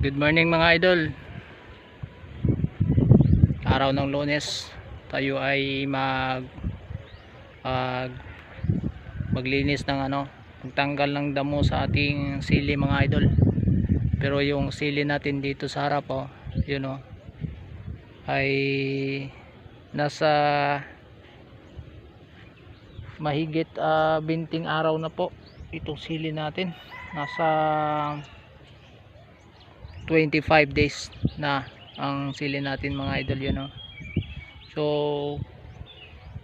Good morning mga idol. Araw ng Lunes, tayo ay mag mag maglinis ng ano, magtanggal ng damo sa ating sili mga idol. Pero yung sili natin dito sa harap oh, yun oh, ay nasa mahigit ah, binting araw na po itong sili natin. Nasa 25 days na ang sili natin mga idol yun oh. so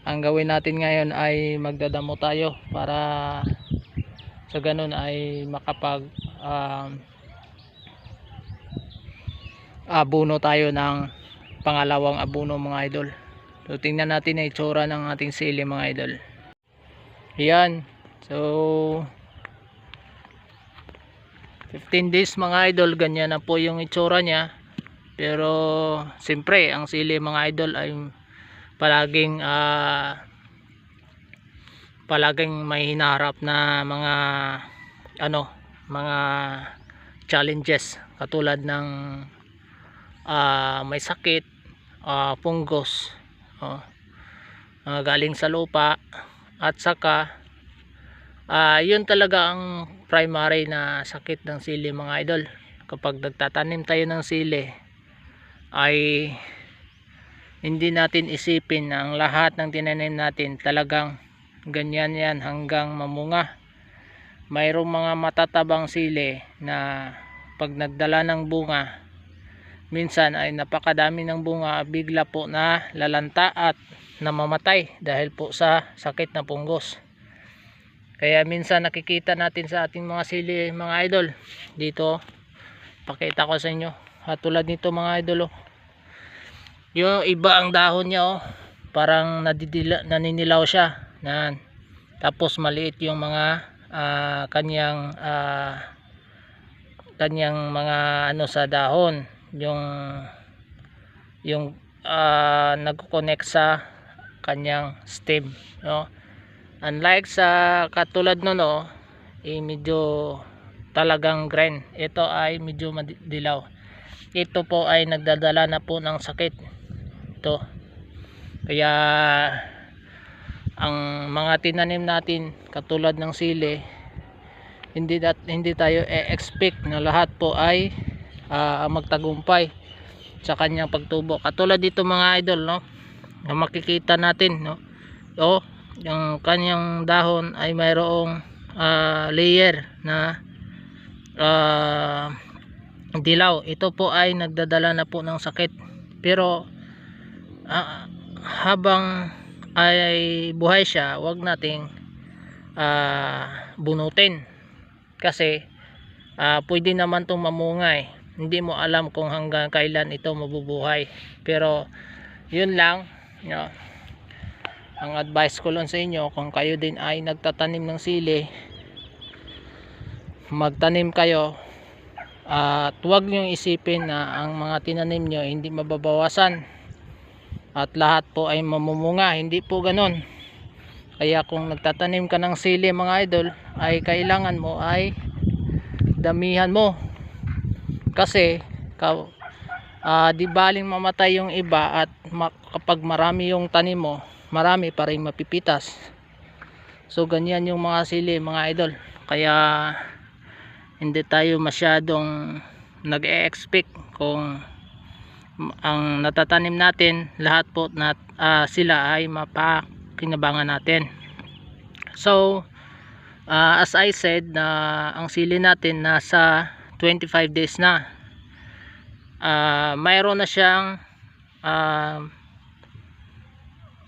ang gawin natin ngayon ay magdadamo tayo para sa ganun ay makapag um, abuno tayo ng pangalawang abuno mga idol. So tingnan natin ang itsura ng ating sili mga idol. Yan. So 15 days mga idol ganyan na po yung itsura niya. Pero siyempre ang sili mga idol ay palaging ah, palaging may hinaharap na mga ano mga challenges. Katulad ng ah, may sakit ah, fungus oh, ah, galing sa lupa at saka ah yun talaga ang primary na sakit ng sili mga idol. Kapag nagtatanim tayo ng sili ay hindi natin isipin ang lahat ng tinanim natin talagang ganyan yan hanggang mamunga. Mayroong mga matatabang sili na pag nagdala ng bunga minsan ay napakadami ng bunga bigla po na lalanta at namamatay dahil po sa sakit na punggos kaya minsan nakikita natin sa ating mga sili mga idol. Dito pakita ko sa inyo. At tulad nito mga idol oh. yung iba ang dahon niya oh. Parang nadidila, naninilaw siya. Nan tapos maliit yung mga ah, kanyang ah, kanyang mga ano sa dahon. Yung yung uh, nagko-connect sa kanyang stem no unlike sa katulad no no eh, medyo talagang green ito ay medyo madilaw. Ito po ay nagdadala na po ng sakit. Ito. Kaya ang mga tinanim natin katulad ng sili hindi dat, hindi tayo e-expect na lahat po ay ah, magtagumpay sa kanyang pagtubo. Katulad dito mga idol no na makikita natin no oh yung kanyang dahon ay mayroong ah, layer na ah, dilaw. Ito po ay nagdadala na po ng sakit. Pero ah, habang ay buhay siya wag nating ah, bunutin. Kasi ah, pwede naman itong mamungay. Hindi mo alam kung hanggang kailan ito mabubuhay. Pero yun lang. You know, ang advice ko lang sa inyo kung kayo din ay nagtatanim ng sili magtanim kayo at huwag nyo isipin na ang mga tinanim nyo hindi mababawasan at lahat po ay mamumunga hindi po ganon kaya kung nagtatanim ka ng sili mga idol ay kailangan mo ay damihan mo. Kasi ka, ah, di baling mamatay yung iba at kapag marami yung tanim mo marami pa rin mapipitas. So ganyan yung mga sili mga idol. Kaya hindi tayo masyadong nag-e-expect kung ang natatanim natin lahat po na ah, sila ay mapakinabangan natin. So ah, as I said na ang sili natin nasa 25 days na. Ah, mayroon na siyang ah,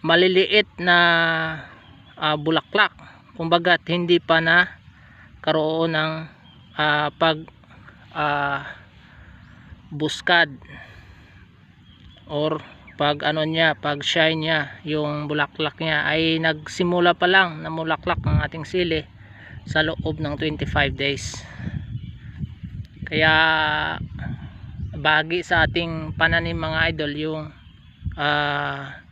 maliliit na ah, bulaklak. Kumbaga hindi pa na karoon ng ah, pag ah, buskad or pag ano niya pag shine niya yung bulaklak niya ay nagsimula pa lang na mulaklak ang ating sili sa loob ng 25 days. Kaya bagi sa ating pananim mga idol yung ah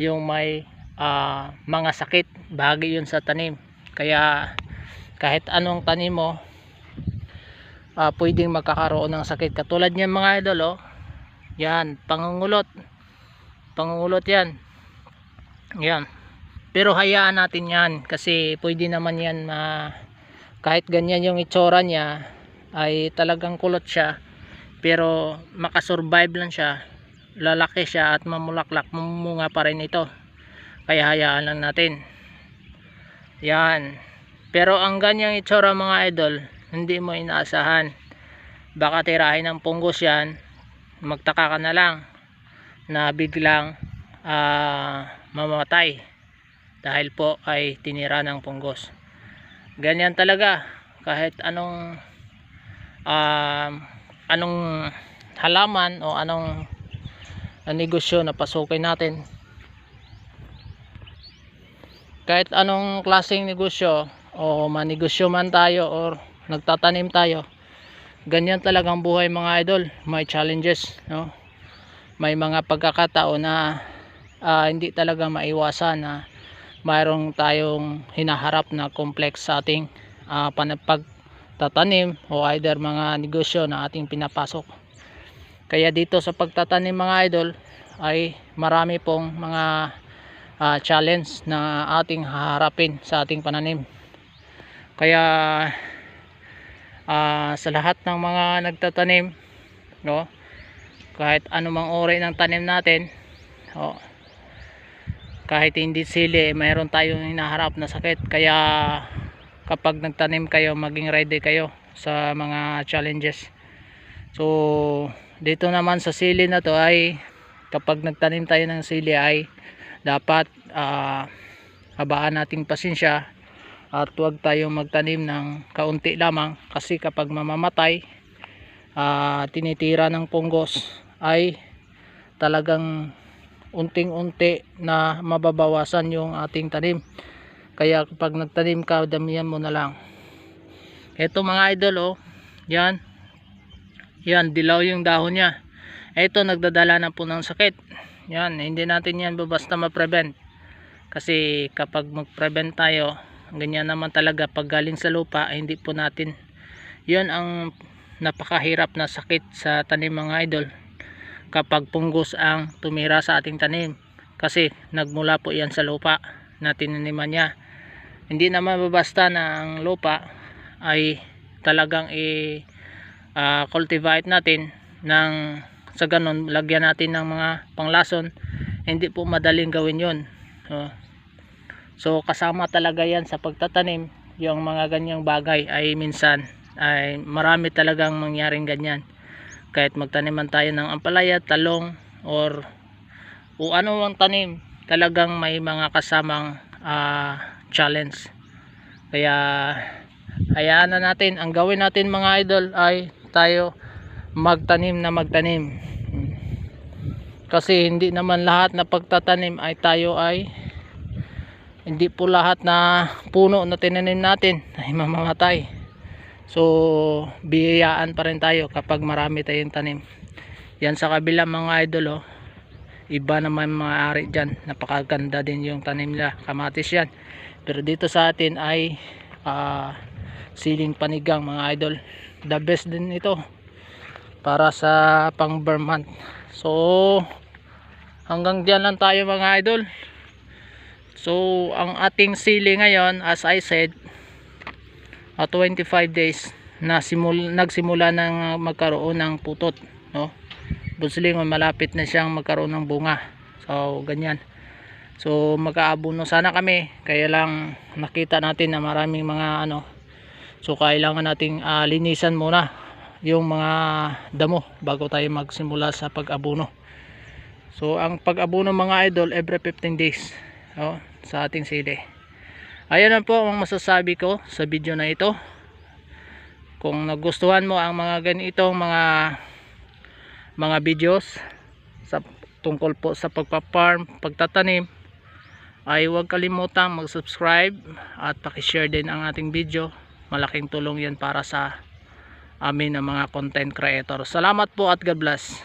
yung may ah, mga sakit bahagi yun sa tanim. Kaya kahit anong tanim mo ah, pwedeng magkakaroon ng sakit. Katulad niyan mga idol oh. Yan pangungulot. Pangungulot yan. Yan. Pero hayaan natin yan kasi pwede naman yan na kahit ganyan yung itsura niya ay talagang kulot siya. Pero makasurvive lang siya lalaki siya at mamulaklak mamunga pa rin ito. Kaya hayaan lang natin. Yan. Pero ang ganyang itsura mga idol hindi mo inaasahan. Baka tirahin ng punggos yan magtaka ka na lang na biglang ah, mamamatay dahil po ay tinira ng punggos ganyan talaga. Kahit anong um, anong halaman o anong uh, negosyo na pasukin natin. Kahit anong klaseng negosyo o manegosyo man tayo or nagtatanim tayo ganyan talagang buhay mga idol. May challenges no? May mga pagkakataon na ah, hindi talaga maiwasan na mayroong tayong hinaharap na complex sa ating uh, pagtatanim o either mga negosyo na ating pinapasok kaya dito sa pagtatanim mga idol ay marami pong mga ah, challenge na ating haharapin sa ating pananim. Kaya ah, sa lahat ng mga nagtatanim no kahit anumang uri ng tanim natin oh, kahit hindi sili mayroon tayong hinaharap na sakit. Kaya kapag nagtanim kayo maging ready kayo sa mga challenges. So dito naman sa sili na to ay kapag nagtanim tayo ng sili ay dapat ah, habaan nating pasensya at huwag tayong magtanim ng kaunti lamang kasi kapag mamamatay ah, tinitira ng punggos ay talagang unting-unti na mababawasan yung ating tanim. Kaya kapag nagtanim ka damihan mo na lang. Eto mga idol oh yan yan dilaw yung dahon niya. Eto nagdadala na po ng sakit. Yan hindi natin yan basta ma-prevent. Kasi kapag mag-prevent tayo ganyan naman talaga. Pag galing sa lupa ay hindi po natin. Yun ang napakahirap na sakit sa tanim mga idol. Kapag punggos ang tumira sa ating tanim. Kasi nagmula po yan sa lupa na tinaniman niya. Hindi naman babasta na ang lupa ay talagang i ah, cultivate natin ng sa ganon lagyan natin ng mga panglason. Hindi po madaling gawin yon so, so kasama talaga yan sa pagtatanim. Yung mga ganyang bagay ay minsan ay marami talagang mangyaring ganyan. Kahit magtaniman tayo ng ampalaya, talong or o ano ang tanim talagang may mga kasamang ah, challenge. Kaya hayaan na natin. Ang gawin natin mga idol ay tayo magtanim na magtanim kasi hindi naman lahat na pagtatanim ay tayo ay hindi po lahat na puno na tinanim natin ay mamamatay So, biyayaan pa rin tayo kapag marami tayong tanim. Yan sa kabila mga idol oh. Iba naman mga ari dyan. Napakaganda din yung tanim nila. Kamatis yan. Pero dito sa atin ay uh, siling panigang mga idol. The best din ito. Para sa pang Vermont. So, hanggang dyan lang tayo mga idol. So, ang ating sili ngayon as I said uh, 25 days na simul nagsimula ng magkaroon ng putot no buslingon malapit na siyang magkaroon ng bunga so ganyan so magkaabuno sana kami kaya lang nakita natin na maraming mga ano so kailangan nating uh, linisan muna yung mga damo bago tayo magsimula sa pag-abuno. So ang pag-abuno mga idol every 15 days no, sa ating sili. Ayan po ang masasabi ko sa video na ito. Kung nagustuhan mo ang mga ganitong mga mga videos sa tungkol po sa pagpa-farm, pagtatanim ay huwag kalimutang mag-subscribe at paki-share din ang ating video malaking tulong yan para sa amin ng mga content creator. Salamat po at God bless